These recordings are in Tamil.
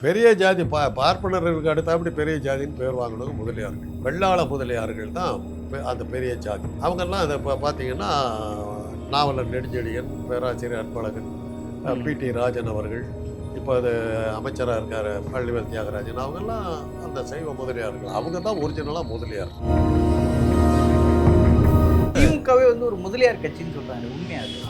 பெரிய ஜாதி பா பார்ப்பனர்களுக்கு அடுத்தாப்படி பெரிய ஜாதின்னு பேர் வாங்கினவங்க முதலியார்கள் வெள்ளாள முதலியார்கள் தான் அந்த பெரிய ஜாதி. அவங்கெல்லாம் அதை இப்போ பார்த்தீங்கன்னா நாவலர் நெடுஞ்செழியன் பேராசிரியர் அன்பழகன் ம். பி டி ராஜன் அவர்கள் இப்போ அது அமைச்சராக இருக்கார் பள்ளிவேல் தியாகராஜன் அவங்கெல்லாம் அந்த சைவ முதலியார்கள். அவங்க தான் ஒரிஜினலாக முதலியார். திமுகவே வந்து ஒரு முதலியார் கட்சின்னு சொல்றாங்க உண்மையா அது? ஆ, அப்ப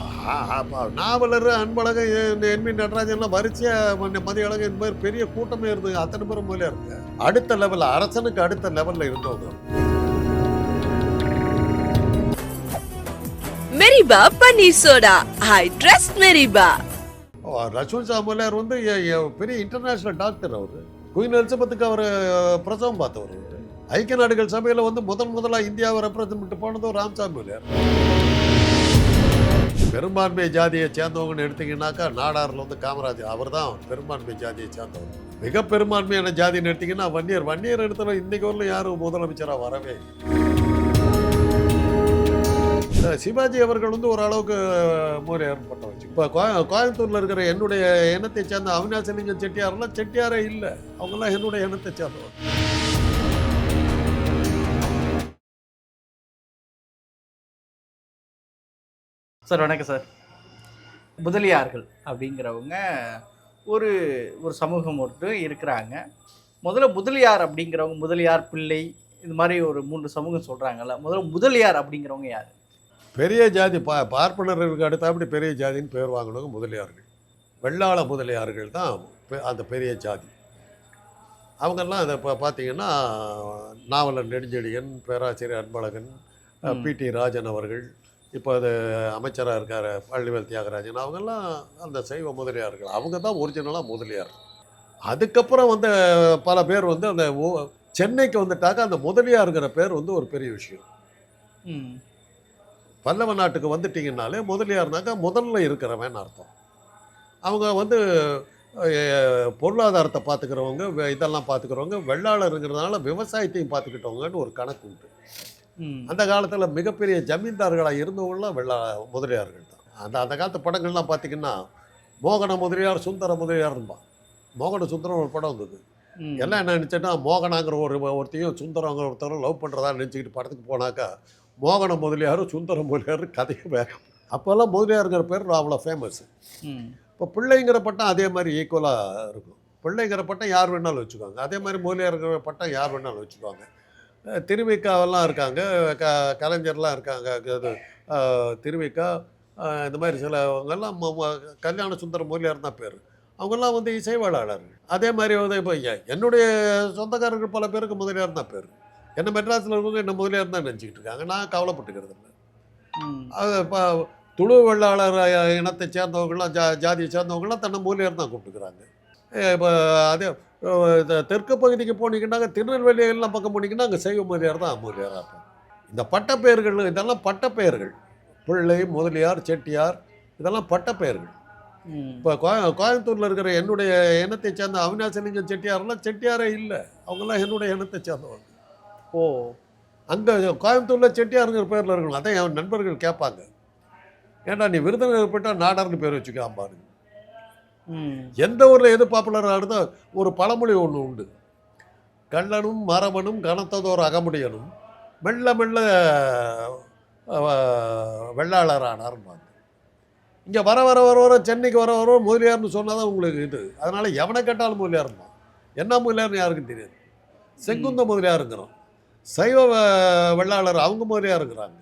நாவலர் அன்பழகன் என் என்மி நடராஜன்லாம் வரிசையாக மதிய அழகு இந்த மாதிரி பெரிய கூட்டமே இருந்தது. அத்தனை பேரும் மூலையா இருக்கு அடுத்த லெவலில் அரசனுக்கு அடுத்த லெவலில் இருந்தவங்க மெரிபா பன்னீர் சோடா. ஐ ட்ரஸ்ட் மெரிபா. ஓ, லட்சுமண் சா மூலையார் வந்து பெரிய இன்டர்நேஷ்னல் டாக்டர் அவர். குயின் எலிசபெத்துக்கு அவர் பிரசவம் பார்த்தவர். ஐக்கிய நாடுகள் சபையில் வந்து முதல் முதலாக இந்தியாவை ரெப்ரசன்ட் போனதும் ராம்சாமி பெரும்பான்மை ஜாதியை சேர்ந்தவங்கன்னு எடுத்தீங்கன்னாக்கா நாடாரில் வந்து காமராஜர் அவர் தான் பெரும்பான்மை ஜாதியை சேர்ந்தவர். மிக பெரும்பான்மையான ஜாதின்னு எடுத்தீங்கன்னா வன்னியர். வன்னியர் இடத்துல இன்னைக்கு வரலும் யாரும் முதலமைச்சராக வரவே சிவாஜி அவர்கள் வந்து ஓரளவுக்கு மூலையார் பட்டம் வச்சு இப்போ கோயம்புத்தூரில் இருக்கிற என்னுடைய இனத்தை சேர்ந்த அவினாசலிங்கம் செட்டியாரெல்லாம் செட்டியாரே இல்லை. அவங்கெல்லாம் என்னுடைய இனத்தை சேர்ந்தவர். சார் வணக்கம் சார். முதலியார்கள் அப்படிங்கிறவங்க ஒரு ஒரு சமூகம் மட்டும் இருக்கிறாங்க. முதல்ல முதலியார் அப்படிங்கிறவங்க முதலியார் பிள்ளை இது மாதிரி ஒரு மூன்று சமூகம் சொல்றாங்கல்ல முதல்ல முதலியார் அப்படிங்கிறவங்க யார்? பெரிய ஜாதி பா பார்ப்பனர்களுக்கு அடுத்தாப்படி பெரிய ஜாதின்னு பேர் வாங்கினவங்க முதலியார்கள். வெள்ளாள முதலியார்கள் தான் அந்த பெரிய ஜாதி. அவங்கெல்லாம் அதை இப்போ பார்த்தீங்கன்னா நாவலர் நெடுஞ்செழியன் பேராசிரியர் அன்பழகன். பி டி ராஜன் அவர்கள் இப்போ அது அமைச்சராக இருக்கார் பள்ளிவேல் தியாகராஜன். அவங்கெல்லாம் அந்த சைவ முதலியார்கள் அவங்க தான் ஒரிஜினலாக முதலியார். அதுக்கப்புறம் வந்து பல பேர் வந்து அந்த சென்னைக்கு வந்துட்டாக்க அந்த முதலியாருங்கிற பேர் வந்து ஒரு பெரிய விஷயம். பல்லவ நாட்டுக்கு வந்துட்டீங்கன்னாலே முதலியார்னாக்கா முதல்ல இருக்கிறவன் அர்த்தம். அவங்க வந்து பொருளாதாரத்தை பார்த்துக்கிறவங்க இதெல்லாம் பார்த்துக்கிறவங்க வெள்ளாளருங்கிறதுனால விவசாயத்தையும் பார்த்துக்கிட்டவங்கன்னு ஒரு கணக்கு உண்டு. அந்த காலத்தில் மிகப்பெரிய ஜமீன்தார்களாக இருந்தவங்களாம் வெள்ளா முதலியார்கள் தான். அந்த அந்த காலத்து படங்கள்லாம் பார்த்தீங்கன்னா மோகன முதலியார் சுந்தர முதலியார் இருப்பான் மோகன சுந்தரம் ஒரு படம் வந்தது. எல்லாம் என்ன நினச்சிட்டா மோகனாங்கிற ஒரு ஒருத்தையும் சுந்தரங்கிற ஒருத்தரும் லவ் பண்ணுறதா நினச்சிக்கிட்டு படத்துக்கு போனாக்கா மோகன முதலியாரும் சுந்தர முதலியாரும் கதையே வேறு. அப்போல்லாம் முதலியாருங்கிற பேர் அவ்வளோ ஃபேமஸ் இப்போ பிள்ளைங்கிற பட்டம் அதே மாதிரி ஈக்குவலாக இருக்கும். பிள்ளைங்கிற பட்டம் யார் வேணாலும் வச்சுக்குவாங்க. அதே மாதிரி முதலியாருங்கிற பட்டம் யார் வேணாலும் வச்சுக்குவாங்க. திருவிக்காவெல்லாம் இருக்காங்க. க கலைஞர்லாம் இருக்காங்க. இது திருவிக்கா இந்த மாதிரி சிலவங்கெல்லாம் கல்யாண சுந்தர முதலியார் தான் பேர். அவங்கெல்லாம் வந்து இசைவாளர்கள். அதே மாதிரி வந்து இப்போ என்னுடைய சொந்தக்காரர்கள் பல பேருக்கு முதலியார் தான் பேர். என்ன மெட்ராஸில் இருக்கவங்க என்ன முதலியார் தான் நினச்சிக்கிட்டு இருக்காங்க. நான் கவலைப்பட்டுக்கிறது இல்லை. அது இப்போ துளு வெள்ளாளர் இனத்தை சேர்ந்தவங்களாம் ஜா ஜாதியை சேர்ந்தவங்களாம் தன்னை மூலியார் தான் கூப்பிட்டுக்கிறாங்க. இப்போ அதே தெற்கு பகுதிக்கு போனீங்கன்னாங்க திருநெல்வேலி எல்லாம் பக்கம் போனீங்கன்னா அங்கே மூலியார் தான் மூலியாராக இருப்பாங்க. இந்த பட்டப்பெயர்கள் இதெல்லாம் பட்டப்பெயர்கள். பிள்ளை முதலியார் செட்டியார் இதெல்லாம் பட்டப்பெயர்கள். இப்போ கோய கோயம்புத்தூரில் இருக்கிற என்னுடைய இனத்தை சேர்ந்த அவினாசலிங்கம் செட்டியாரெல்லாம் செட்டியாரே இல்லை. அவங்கெல்லாம் என்னுடைய இனத்தை சேர்ந்தவங்க. ஓ. அங்கே கோயம்புத்தூரில் செட்டியாருங்கிற பேரில் இருக்கணும். அதான் என் நண்பர்கள் கேட்பாங்க ஏன்டா நீ விருதுநகர் போயிட்டா நாடார்னு பேர் வச்சுக்கலாம் பாருங்க. ம் எந்த ஊரில் எது பாப்புலராக இருந்தோ ஒரு பழமொழி ஒன்று உண்டு. கள்ளனும் மரபனும் கனத்ததோர் அகமுடையனும் மெல்ல மெல்ல அஹ், வெள்ளாளரானார்பாங்க இங்கே வர வர வர வர சென்னைக்கு வர வர முதலியார்னு சொன்னால் தான் உங்களுக்கு இது. அதனால் எவனை கேட்டாலும் முதலியார் தான் என்ன முதலியார்னு யாருக்கும் தெரியாது. செங்குந்த முதலியாருங்கிறோம். சைவ வெள்ளாளர் அவங்க முதலியார் இருக்கிறாங்க.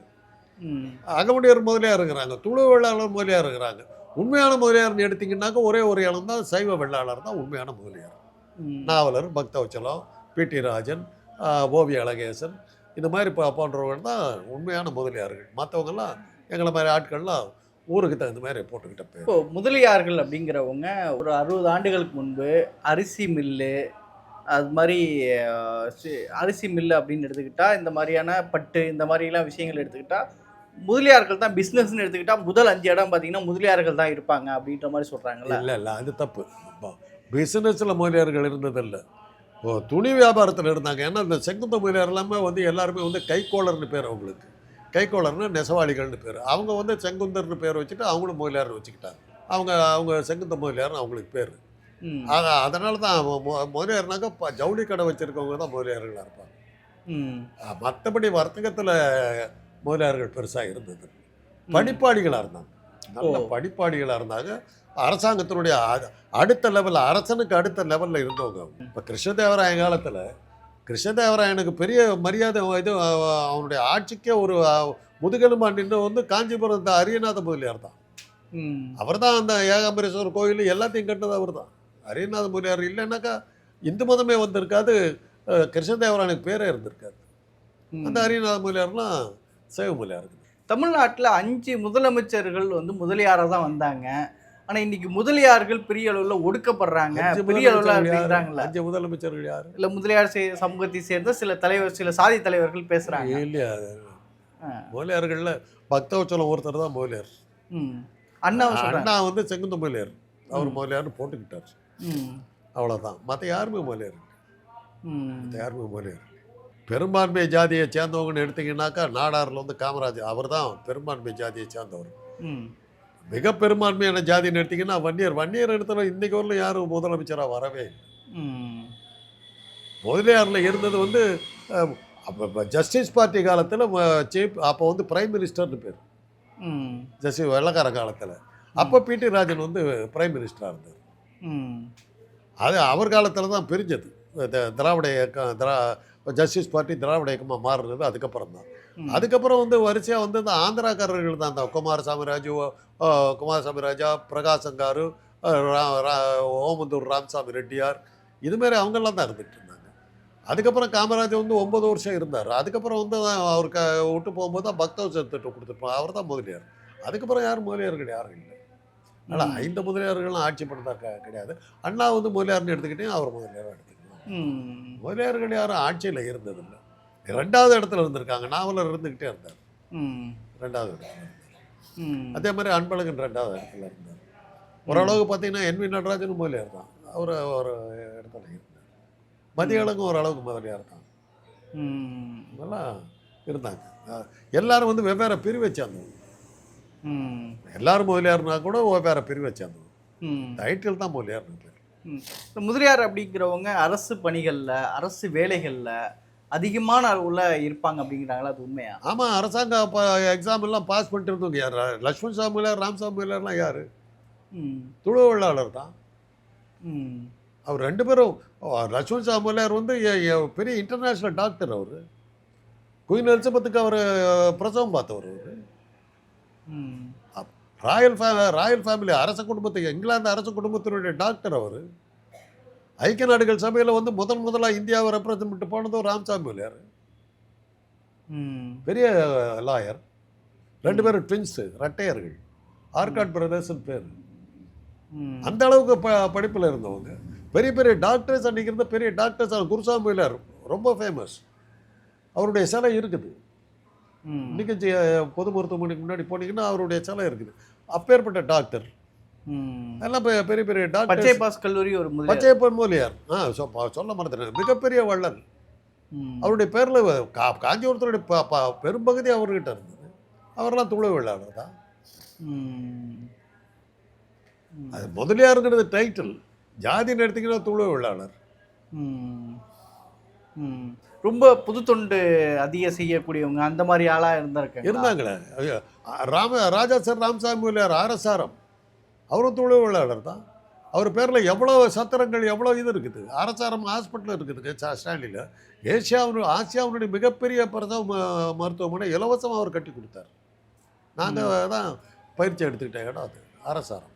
அகமுடையர் முதலியார் இருக்கிறாங்க. துளு வெள்ளாளர் முதலியார் இருக்கிறாங்க. உண்மையான முதலியார்னு எடுத்தீங்கன்னாக்க ஒரே ஒரு இடம் தான் சைவ வெள்ளாளர் தான் உண்மையான முதலியார். நாவலர் பக்தவச்சலம் பி டி ராஜன் ஓவிய அழகேசன் இந்த மாதிரி போ போன்றவர்கள் தான் உண்மையான முதலியார்கள். மற்றவங்கெல்லாம் எங்களை மாதிரி ஆட்கள்லாம் ஊருக்கு தகுந்த மாதிரி போட்டுக்கிட்ட இப்போ முதலியார்கள் அப்படிங்கிறவங்க ஒரு அறுபது ஆண்டுகளுக்கு முன்பு அரிசி மில்லு அது மாதிரி அரிசி மில்லு அப்படின்னு எடுத்துக்கிட்டா இந்த மாதிரியான பட்டு இந்த மாதிரிலாம் விஷயங்கள் எடுத்துக்கிட்டா முதலியார்கள் தான் பிஸ்னஸ்னு எடுத்துக்கிட்டா முதல் அஞ்சு இடம் பார்த்தீங்கன்னா முதலியார்கள் தான் இருப்பாங்க அப்படின்ற மாதிரி சொல்கிறாங்கல்ல இல்லை இல்லை அது தப்பு. பிஸ்னஸில் முதலியார்கள் இருந்ததில்லை. ஓ துணி வியாபாரத்தில் இருந்தாங்க. ஏன்னா இந்த செங்குந்த முதலியார் எல்லாமே வந்து எல்லாருமே வந்து கைக்கோளர்னு பேர் அவங்களுக்கு. கைக்கோளர்னு நெசவாளிகள்னு பேர். அவங்க வந்து செங்குந்தர்னு பேர் வச்சுட்டு அவங்களும் முதலியார்னு வச்சுக்கிட்டாங்க. அவங்க அவங்க செங்குந்த முதலியார்னு அவங்களுக்கு பேர். அதனால தான் முதலியார்னாக்கா ஜவுளி கடை வச்சுருக்கவங்க தான் முதலியார்களாக இருப்பாங்க. மற்றபடி வர்த்தகத்தில் முதலியார்கள் பெருசாக இருந்தது. படிப்பாளிகளாக இருந்தாங்க. நல்ல. படிப்பாளிகளாக இருந்தாங்க. அரசாங்கத்தினுடைய அடுத்த லெவலில் அரசனுக்கு அடுத்த லெவலில் இருந்தவங்க இப்போ கிருஷ்ணதேவராய காலத்தில் கிருஷ்ணதேவராயனுக்கு பெரிய மரியாதை இது அவனுடைய ஆட்சிக்கே ஒரு முதுகெலும்பா நின்று வந்து காஞ்சிபுரம் இந்த அரியநாத முதலியார் தான். அவர் தான் அந்த ஏகாம்பரேஸ்வரர் கோயில் எல்லாத்தையும் கட்டது அவர் தான். அரியநாத முதலியார் இல்லைன்னாக்கா இந்து மதமே வந்திருக்காது. கிருஷ்ணதேவராயனுக்கு பேரே இருந்திருக்காது. அந்த அரியநாத முதலியார்லாம் சைவ முதலியார் இருக்குது. தமிழ்நாட்டில் அஞ்சு முதலமைச்சர்கள் வந்து முதலியாராக தான் வந்தாங்க. ஆனால் இன்னைக்கு முதலியார்கள் பெரிய அளவில் ஒடுக்கப்படுறாங்க. பெரிய அளவில்? அப்படிங்கிறாங்களே? அஞ்சு முதலமைச்சர்கள் யாரு? இல்லை முதலியார் சமூகத்தை சேர்ந்த சில தலைவர் சில சாதி தலைவர்கள் பேசுகிறாங்க இல்லையா? முதலியார்கள்ல பக்தவச்சலம் ஒருத்தர் தான் முதலியார். சொல்கிறாங்க அண்ணா வந்து செங்குந்த முதலியார். அவர் முதலியார்னு போட்டுக்கிட்டார். ம். அவ்வளோதான் மற்ற யாருமே முதலியார் மற்ற யாருமே முதலியார் பெரும்பான்மை ஜாதியை சேர்ந்தவங்கன்னு எடுத்தீங்கன்னாக்கா நாடாரில் வந்து காமராஜ் அவர் தான் பெரும்பான்மை ஜாதியை சேர்ந்தவர். மிக பெரும்பான்மையான ஜாதின்னு எடுத்தீங்கன்னா வன்னியர். வன்னியர் இடத்துல இன்னைக்கு வரலும் யாரும் முதலமைச்சராக வரவே முதலியாரில் இருந்தது வந்து அப்ப ஜஸ்டிஸ் பார்ட்டி காலத்தில் சீஃப் அப்போ வந்து பிரைம் மினிஸ்டர்னு பேர். ஜஸ்டிஸ் வெள்ளக்கார காலத்தில். அப்போ பிடி ராஜன் வந்து பிரைம் மினிஸ்டராக இருந்தார். அது அவர் காலத்தில் தான் பிரிஞ்சது. திராவிட இயக்கம் திரா ஜஸ்டிஸ் பார்ட்டி திராவிட இயக்கமாக மாறுனது அதுக்கப்புறம் தான். அதுக்கப்புறம் வந்து வரிசையாக வந்து இந்த ஆந்திராக்காரர்கள் தான் அந்த குமாரசாமி ராஜு குமாரசாமி ராஜா பிரகாசங்காரு ஓமந்தூர் ராமசாமி ரெட்டியார் இதுமாரி அவங்கெல்லாம் தான் இருந்துட்டு இருந்தாங்க. அதுக்கப்புறம் காமராஜர் வந்து ஒன்பது வருஷம் இருந்தார். அதுக்கப்புறம் வந்து அவர் க விட்டு போகும்போது தான் பக்தவசர் திட்டம் கொடுத்துருப்போம் அவர் தான் முதலியார். அதுக்கப்புறம் யாரும் முதலியார்கள் யாரும் இல்லை. ம். ஐந்து முதலியார்களும் ஆட்சி பண்ணதா க- கிடையாது. அண்ணா வந்து முதலியார்னு எடுத்துக்கிட்டே அவர் முதலியாராக முதலியார்கள் யாரும் ஆட்சியில் இருந்ததில்லை. ரெண்டாவது இடத்துல இருந்திருக்காங்க. நாவலர் இருந்துக்கிட்டே இருந்தார். ம். ரெண்டாவது இடத்துல அதே மாதிரி அன்பழகன் ரெண்டாவது இடத்துல இருந்தார். ஓரளவுக்கு பார்த்தீங்கன்னா என் வி நடராஜனும் முதலியார் தான். அவர் ஒரு இடத்துல இருந்தார். மதியழகும் ஓரளவுக்கு முதலியார் தான். இதெல்லாம் இருந்தாங்க. எல்லாரும் வந்து வெவ்வேறு பிரிவை சேர்ந்தவங்க. எல்லாரும் முதலியார்னா கூட வெவ்வேறு பிரிவை சேர்ந்தவங்க. ம். டைட்டில் தான் முதலியார்னு பேர் ம். இப்ப முதலியார் அப்படிங்கிறவங்க அரசு பணிகளில் அரசு வேலைகளில் அதிகமான அளவுல இருப்பாங்க அப்படிங்கிறாங்களா? அது உண்மையா? ஆமாம் அரசாங்க எக்ஸாம் எல்லாம் பாஸ் பண்ணிட்டு இருந்தவங்க யார்? லக்ஷ்மண் சாமியார் ராமசாமியார்லாம் யார்? ம். துளுவள்ளாளர் தான். ம். அவர் ரெண்டு பேரும் லக்ஷ்மண் சாமியார் வந்து பெரிய இன்டர்நேஷ்னல் டாக்டர் அவர். குயின் எலிசபெத்துக்கு அவர் பிரசவம் பார்த்தவர் அவர். ம். ராயல் ஃபே ராயல் ஃபேமிலி அரச குடும்பத்துக்கு இங்கிலாந்து அரச குடும்பத்தினுடைய டாக்டர் அவர் ஐக்கிய நாடுகள் சபையில் வந்து முதன் முதலாக இந்தியாவை ரெப்ரசன்ட் பண்ணிட்டு போனதும் ராமசாமி முதலியார் ம். பெரிய லாயர் ரெண்டு பேரும் ட்வின்ஸு ரெட்டையர்கள் ஆர்காட் பிரதர்ஸ்னு பேர். அந்த அளவுக்கு ப படிப்பில் இருந்தவங்க. பெரிய பெரிய டாக்டர்ஸ் அன்றைக்கி இருந்த பெரிய டாக்டர்ஸ் குருசாமி முதலியார் ரொம்ப ஃபேமஸ் அவருடைய சிலை இருக்குது. இன்னைக்கு பொது மருத்துவமனைக்கு முன்னாடி போனீங்கன்னா அவருடைய சிலை இருக்குது. அப்பேற்பட்ட டாக்டர். எல்லாம் பெரிய பெரிய பச்சை டாக்டர் பாஸ் கல்லூரி ஒரு முதலியார். பச்சை பொன்மொழியார் ஆ சொல்ல மறந்துட்டேன். மிகப்பெரிய வள்ளல். அவருடைய பேரில் கா ப- பெரும்பகுதி அவர்கிட்ட இருந்தது. அவரெல்லாம் துளை வெள்ளாளர் தான். அது முதலியாருங்கிறது டைட்டில் ஜாதின்னு எடுத்தீங்கன்னா துளை ம். ரொம்ப புது தொண்டு அதிக செய்யக்கூடியவங்க அந்த மாதிரி ஆளா இருந்திருக்காங்க இருந்தாங்களே. ராம ராஜா சார் ராமசாமி முதலியார் ஆர்எஸ்ஆரம் அவரும் வெள்ளாளர் தான். அவர் பேரில் எவ்வளோ சத்திரங்கள் எவ்வளோ இது இருக்குது? அரசாரம் ஹாஸ்பிட்டல் இருக்குதுங்க சா- ஸ்டான்லியில் ஏசியாவினு ஆசியாவினுடைய மிகப்பெரிய பிரசவ ம- மருத்துவமனை இலவசமாக அவர் கட்டி கொடுத்தார். நாங்கள் தான் பயிற்சி எடுத்துக்கிட்ட இடம் அது அரசாரம்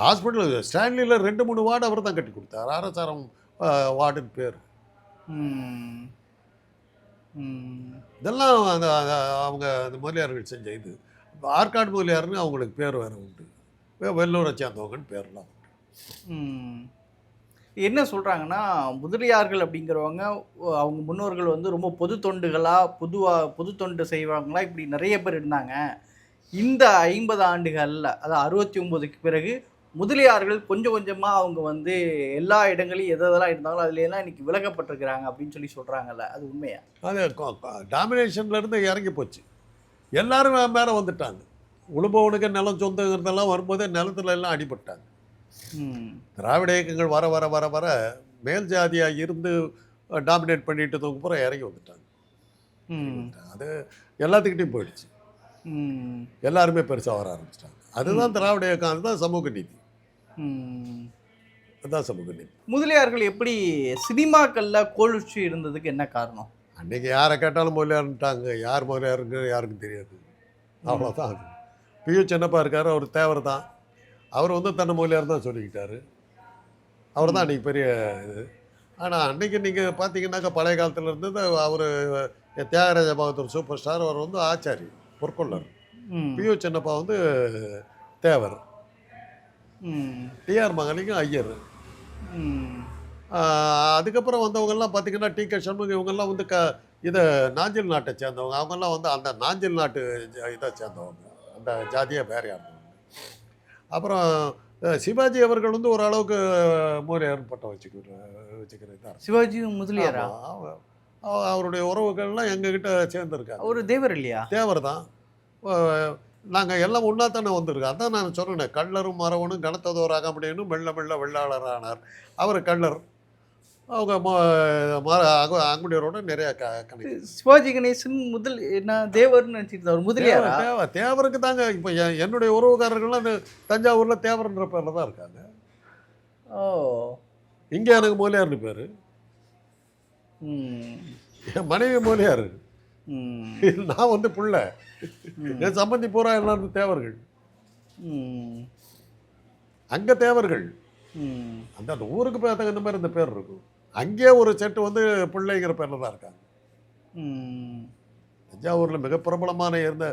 ஹாஸ்பிட்டல் ஸ்டான்லியில் ரெண்டு மூணு வார்டு அவர் தான் கட்டி கொடுத்தார். அரசாரம் வார்டுன்னு பேர். இதெல்லாம் அந்த அவங்க அந்த முதலியார்கள் செஞ்ச இது. ஆற்காடு முதலியார்னு அவங்களுக்கு பேர் வேறு உண்டு. வெள்ளூரை சேர்ந்தவங்கன்னு பேர்லாம் உண்டு. என்ன சொல்கிறாங்கன்னா முதலியார்கள் அப்படிங்கிறவங்க அவங்க முன்னோர்கள் வந்து ரொம்ப பொது தொண்டுகளாக பொதுவாக பொது தொண்டு செய்வாங்களா இப்படி நிறைய பேர் இருந்தாங்க. இந்த ஐம்பது ஆண்டுகளில் அதாவது அறுபத்தி ஒம்போதுக்கு பிறகு முதலியார்கள் கொஞ்சம் கொஞ்சமாக அவங்க வந்து எல்லா இடங்களையும் எது எதெல்லாம் இருந்தாங்களோ அதுலேலாம் இன்னைக்கு விலகப்பட்டிருக்கிறாங்க அப்படின்னு சொல்லி சொல்கிறாங்கல்ல அது உண்மையா? அது டாமினேஷன்லேருந்து இறங்கி போச்சு. எல்லாரும் மேலே வந்துட்டாங்க. உழுபவனுக்கு நிலம் சொந்தங்கிறதெல்லாம் வரும்போதே நிலத்துல எல்லாம் அடிபட்டாங்க. திராவிட இயக்கங்கள் வர வர வர வர மேல் ஜாதியாக இருந்து டாமினேட் பண்ணிட்டு அப்புறம் இறங்கி வந்துட்டாங்க. அது எல்லாத்துக்கிட்டையும் போயிடுச்சு. எல்லாருமே பெருசாக வர ஆரம்பிச்சிட்டாங்க. அதுதான் திராவிட இயக்கம் அதுதான் சமூக நீதி. ம். அதுதான் சமூக முதலியார்கள் எப்படி சினிமாக்கள்ல கோலுச்சி இருந்ததுக்கு என்ன காரணம்? அன்னைக்கு யாரை கேட்டாலும் முதலியாருன்ட்டாங்க. யார் முதலியாருங்க யாருக்கும் தெரியாது. அவ்வளோதான் அது பியூ சின்னப்பா இருக்காரு. அவர் தேவர் தான். அவர் வந்து தன்னை முதலியார் தான் சொல்லிக்கிட்டாரு. அவர் தான் அன்றைக்கி பெரிய இது. ஆனால் அன்னைக்கு நீங்கள் பார்த்தீங்கன்னாக்கா பழைய காலத்தில் இருந்தது அவர் தியாகராஜ பகதூர் சூப்பர் ஸ்டார் அவர் வந்து ஆச்சாரி பொற்கொள்ளர். பியூ சின்னப்பா வந்து தேவர். டிஆர் மகலிங்கம் ஐயர். அதுக்கப்புறம் வந்தவங்கெல்லாம் பார்த்தீங்கன்னா டி கே சண்முகம் இவங்கெல்லாம் வந்து க இதை நாஞ்சில் நாட்டை சேர்ந்தவங்க. அவங்கெல்லாம் வந்து அந்த நாஞ்சில் நாட்டு இதை சேர்ந்தவங்க. அந்த ஜாதியை வேற இருந்தவங்க அப்புறம் சிவாஜி அவர்கள் வந்து ஓரளவுக்கு மூலையார் பட்டம் வச்சுக்கிற வச்சுக்கிற இதாக சிவாஜி முதலியாரா? அவருடைய உறவுகள்லாம் எங்ககிட்ட சேர்ந்துருக்காங்க. அவரு தேவர் இல்லையா? தேவர் தான். நாங்கள் எல்லாம் ஒன்றா தானே வந்திருக்கோம். அதான் நான் சொன்னேன் கள்ளரும் மரவனும் கனத்ததோர் அகமுடையனும் மெல்ல மெல்ல வெள்ளாளரானார். அவர் கள்ளர். அவங்க அங்குடியரோட நிறைய கணக்கு சிவாஜி கணேசன் முதல் என்ன தேவர்னு நினைச்சிட்டு அவர் முதலியாரா? தேவ- தேவ தேவருக்கு தாங்க இப்போ என்னுடைய உறவுக்காரர்கள்லாம் தஞ்சாவூரில் தேவர்ன்ற பேரில் தான் இருக்காங்க. ஓ. இங்கே எனக்கு மூலியார்னு பேர். என் மனைவி மூலியார் நான் வந்து புள்ள. என் சம்பந்தி பூரா எல்லாரும் தேவர்கள். ம். அங்கே தேவர்கள். அந்த அந்த ஊருக்கு தகுந்த மாதிரி இந்த பேர் இருக்கும். அங்கேயே ஒரு செட்டு வந்து பிள்ளைங்கிற பேரில் தான் இருக்காங்க. தஞ்சாவூரில் மிக பிரபலமான இருந்த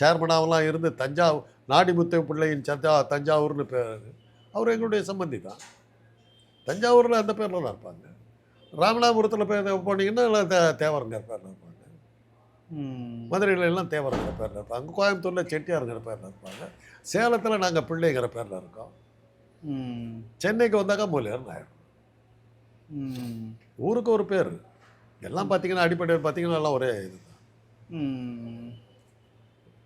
சேர்மனாவெல்லாம் இருந்து தஞ்சா நாடிமுத்து பிள்ளையின் தஞ்சா தஞ்சாவூர்னு பேர் அவர் எங்களுடைய சம்பந்தி தான். தஞ்சாவூரில் அந்த பேரில் தான் இருப்பாங்க. ராமநாதபுரத்தில் போய் போனீங்கன்னா எல்லாம் தே தேவருங்கிற பேரில் இருப்பாங்க. மதுரையில எல்லாம் தேவருங்கிற பேரில் இருப்பாங்க. கோயம்புத்தூரில் செட்டியாருங்கிற பேரில் இருப்பாங்க. சேலத்தில் நாங்கள் பிள்ளைங்கிற பேரில் இருக்கோம். சென்னைக்கு வந்தாக்கா மூலியர்னு ஆயிடும் ஊருக்கு ஒரு பேர். எல்லாம் பார்த்தீங்கன்னா அடிப்படையில் பார்த்தீங்கன்னா எல்லாம் ஒரே இது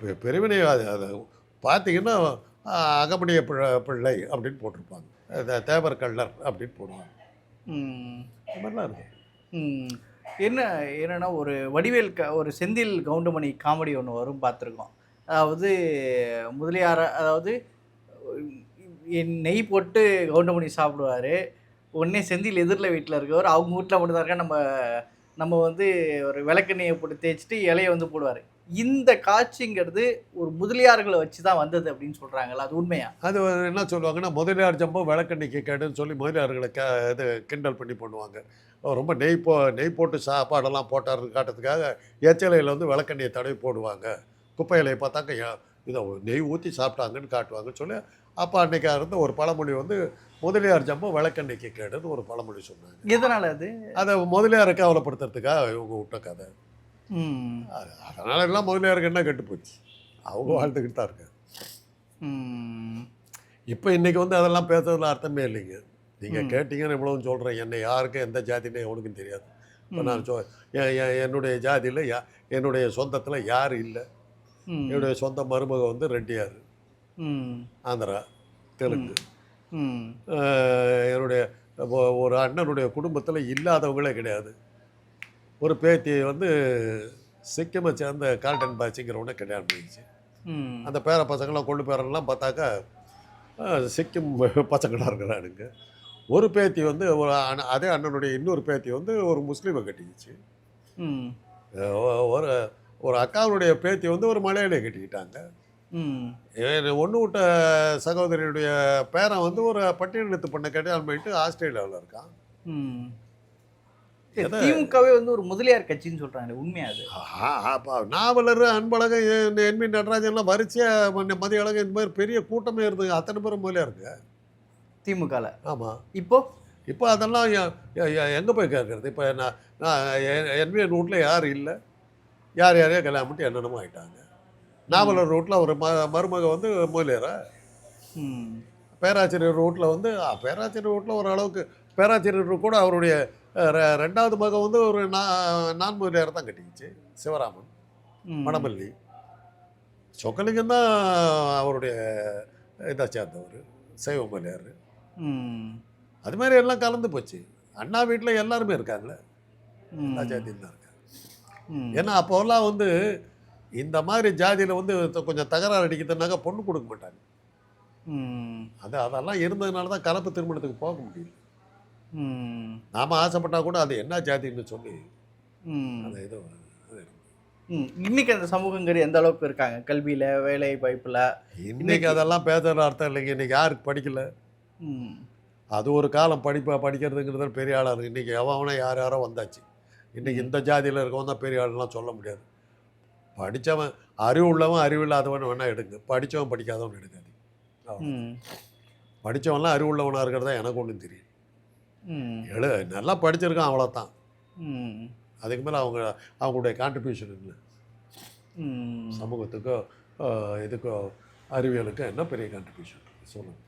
பெ- பெருவினை அது அது பார்த்தீங்கன்னா அகமுடைய பிள்ளை அப்படின்னு போட்டிருப்பாங்க. தேவர் கள்ளர் அப்படின்னு போடுவாங்க. இந்த மாதிரிலாம் இருக்கு. என்ன என்னென்னா ஒரு வடிவேல் க ஒரு செந்தில் கவுண்டமணி காமெடி ஒன்று வரும் பார்த்துருக்கோம். அதாவது முதலியார அதாவது என் நெய் போட்டு கவுண்டமணி சாப்பிடுவார். உடனே செந்தில் எதிரில் வீட்டில் இருக்கவர் அவங்க வீட்டில் மட்டும்தான் இருக்கா நம்ம நம்ம வந்து ஒரு விளக்கெண்ணெயை போட்டு தேய்ச்சிட்டு இலையை வந்து போடுவார். இந்த காட்சிங்கிறது ஒரு முதலியார்களை வச்சு தான் வந்தது அப்படின்னு சொல்கிறாங்கல்ல அது உண்மையா? அது என்ன சொல்லுவாங்கன்னா முதலியார் ஜம்போ விளக்கண்ணிக்கு கேடுன்னு சொல்லி முதலியார்களை க இது கிண்டல் பண்ணி பண்ணுவாங்க. ரொம்ப நெய் போ நெய் போட்டு சாப்பாடெல்லாம் போட்டாருன்னு காட்டுறதுக்காக எச்சலையில் வந்து விளக்கண்ணியை தடவி போடுவாங்க. குப்பை இலையை பார்த்தாக்க இதை நெய் ஊற்றி சாப்பிட்டாங்கன்னு காட்டுவாங்கன்னு சொல்லி அப்போ அன்னைக்கு இருந்த ஒரு பழமொழி வந்து முதலியார் ஜம்போ விளக்கண்ணிக்கு கேடுன்னு ஒரு பழமொழி சொன்னாங்க. எதனால் அது? அதை முதலியாரை கேவலப்படுத்துறதுக்காக இவங்க விட்ட கதை. அதனால எல்லாம் முதலியாருக்கு என்ன கெட்டு போச்சு? அவங்க வாழ்ந்துக்கிட்டு தான் இருக்காங்க. இப்போ இன்னைக்கு வந்து அதெல்லாம் பேசுறதுல அர்த்தமே இல்லைங்க. நீங்கள். கேட்டீங்கன்னு இவ்வளவு சொல்கிறேன் என்னை யாருக்கும் எந்த ஜாதினே எவனுக்கும் தெரியாது. இப்போ நான் சொ என் என் என்னுடைய ஜாதியில் யா என்னுடைய சொந்தத்தில் யார் இல்லை. என்னுடைய சொந்த மருமக வந்து ரெட்டியார். ஆந்திரா தெலுங்கு. என்னுடைய ஒரு அண்ணனுடைய குடும்பத்தில் இல்லாதவங்களே கிடையாது. ஒரு பேத்தி வந்து சிக்கிமை சேர்ந்த கால்டன் பாய்ச்சிங்கிறவனை கல்யாணம் பண்ணிச்சு ம். அந்த பேர பசங்களாம் கொண்டு பேரெல்லாம் பார்த்தாக்கா சிக்கிம் பசங்களாக இருக்கிறானுங்க. ஒரு பேத்தி வந்து ஒரு அதே அண்ணனுடைய இன்னொரு பேத்தி வந்து ஒரு முஸ்லீமை கட்டிக்கிச்சு. ஒரு ஒரு அக்காவுடைய பேத்தி வந்து ஒரு மலையாளியை கட்டிக்கிட்டாங்க. ஒன்று விட்ட சகோதரியுடைய பேரன் வந்து ஒரு பட்டியலத்து பண்ண கல்யாணம் பண்ணிட்டு ஆஸ்திரேலியாவில் இருக்கான். திமுகவே வந்து ஒரு முதலியார் கட்சின்னு சொல்றாங்க உண்மையா அது? நாவலர் அன்பழகன் என் என் வி நடராஜன்லாம் வரிசையாக மதிய அழகன் இந்த மாதிரி பெரிய கூட்டமே இருந்தது அத்தனை பேரும் மூலையாக இருக்கு. திமுகல. ஆமாம் இப்போ? இப்போ அதெல்லாம் எங்கே போய் கேட்குறது இப்போ நான் நான் என்வி ரூட்டில் யாரும் இல்லை? யார் யாரையோ கல்யாணம் பண்ணிட்டு என்னென்னமோ ஆயிட்டாங்க. நாவலர் ரூட்டில் ஒரு ம மருமக வந்து மூலியரா ம். பேராசிரியர் ரூட்டில் வந்து பேராசிரியர் ரூட்டில் ஓரளவுக்கு பேராசிரியர் கூட அவருடைய ரெண்டாவது மகன் வந்து ஒரு நா நான் மூலியார் தான் கட்டிக்கிச்சு சிவராமன். மணமல்லி சொக்கலிங்கம் தான் அவருடைய இதை சேர்ந்தவர் சைவ மொழியார் ம் அது மாதிரி எல்லாம் கலந்து போச்சு அண்ணா வீட்டில் எல்லாருமே இருக்காங்களே ம். எல்லா ஜாதியும் தான் இருக்காங்க. ஏன்னா அப்போல்லாம் வந்து இந்த மாதிரி ஜாதியில் வந்து கொஞ்சம் தகராறு அடிக்கிறதுனாக்கா பொண்ணு கொடுக்க மாட்டாங்க. அது அதெல்லாம் இருந்ததுனால தான் கலப்பு திருமணத்துக்கு போக முடியல. நாம் ஆசைப்பட்டா கூட அது என்ன ஜாதின்னு சொல்லி. அந்த இது அது இருக்கு. ம். இன்னைக்கு அந்த சமூகங்கறி எந்த அளவுக்கு இருக்காங்க? கல்வியில வேலை வாய்ப்புல? இன்னைக்கு அதெல்லாம் பேசுகிற அர்த்தம் இல்லைங்க. இன்னைக்கு யாருக்கு படிக்கல. அது ஒரு காலம் படிப்பா படிக்கிறதுங்கிறது பெரிய ஆளாக இருக்குது இன்றைக்கி எவனா யார் யாரோ வந்தாச்சு. இன்றைக்கி இந்த ஜாதியில் இருக்கவன் தான் பெரிய ஆளுலாம் சொல்ல முடியாது. படித்தவன் அறிவு உள்ளவன் அறிவு இல்லாதவன் வேணால் எடுங்க. படித்தவன் படிக்காதவன் எடுக்காது. படித்தவன்லாம் அறிவு உள்ளவனாக இருக்கிறதா எனக்கு ஒன்றும் தெரியும். எழு நல்லா படிச்சிருக்கான் அவ்வளோதான் ம். அதுக்கு மேலே அவங்க அவங்களுடைய கான்ட்ரிபியூஷன் இல்லை ம். சமூகத்துக்கோ இதுக்கோ அறிவியலுக்கோ என்ன பெரிய கான்ட்ரிபியூஷன் சொல்லுங்கள்